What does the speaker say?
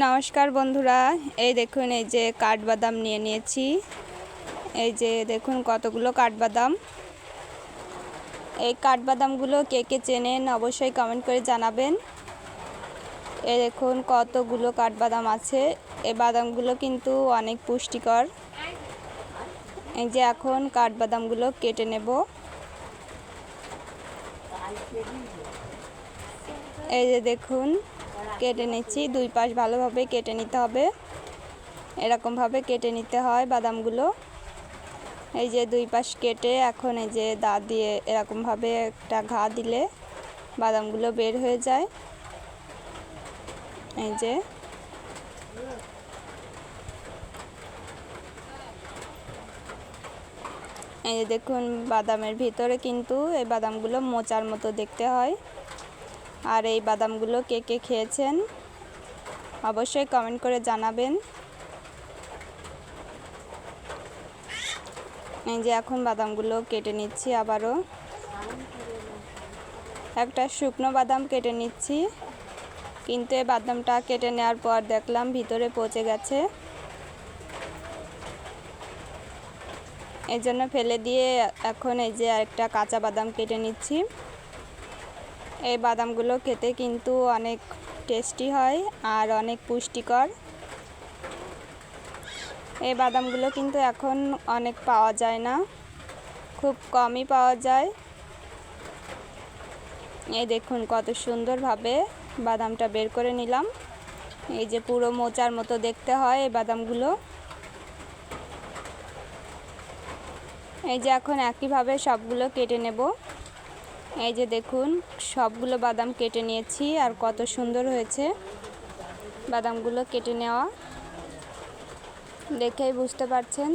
নমস্কার বন্ধুরা, এই দেখুন, এই যে কাঠবাদাম নিয়ে নিয়েছি। এই যে দেখুন কতগুলো কাঠবাদাম। এই কাঠবাদামগুলো কে কে চেনেন অবশ্যই কমেন্ট করে জানাবেন। এই দেখুন কতগুলো কাঠবাদাম আছে। এই বাদামগুলো কিন্তু অনেক পুষ্টিকর। এই যে এখন কাঠবাদামগুলো কেটে নেব। এই যে দেখুন কেটে নিচ্ছি। দুই পাশ ভালোভাবে কেটে নিতে হবে। এরকমভাবে কেটে নিতে হয় বাদামগুলো। এই যে দুই পাশ কেটে এখন এই যে দা দিয়ে এরকমভাবে একটা ঘা দিলে বাদামগুলো বের হয়ে যায়। এই যে। এই যে দেখুন, বাদামের ভিতরে কিন্তু এই বাদামগুলো মোচার মতো দেখতে হয়। আর এই বাদামগুলো কে কে খেয়েছেন? অবশ্যই কমেন্ট করে জানাবেন। এই যে এখন বাদামগুলো কেটে নিচ্ছি আবারও। একটা শুকনো বাদাম কেটে নিচ্ছি। কিন্তু এই বাদামটা কেটে নেওয়ার পর দেখলাম ভিতরে পচে গেছে। এই জন্য ফেলে দিয়ে এখন এই যে একটা কাঁচা বাদাম কেটে নিচ্ছি। এই বাদামগুলো খেতে কিন্তু অনেক টেস্টি হয় আর অনেক পুষ্টিকর। এই বাদামগুলো কিন্তু এখন অনেক পাওয়া যায় না, খুব কমই পাওয়া যায়। এই দেখুন কত সুন্দরভাবে বাদামটা বের করে নিলাম। এই যে পুরো মোচার মতো দেখতে হয় এই বাদামগুলো। এই যে এখন একইভাবে সবগুলো কেটে নেব। এই যে দেখুন, সবগুলো বাদাম কেটে নিয়েছি আর কত সুন্দর হয়েছে বাদামগুলো কেটে নেওয়া। দেখেই বুঝতে পারছেন।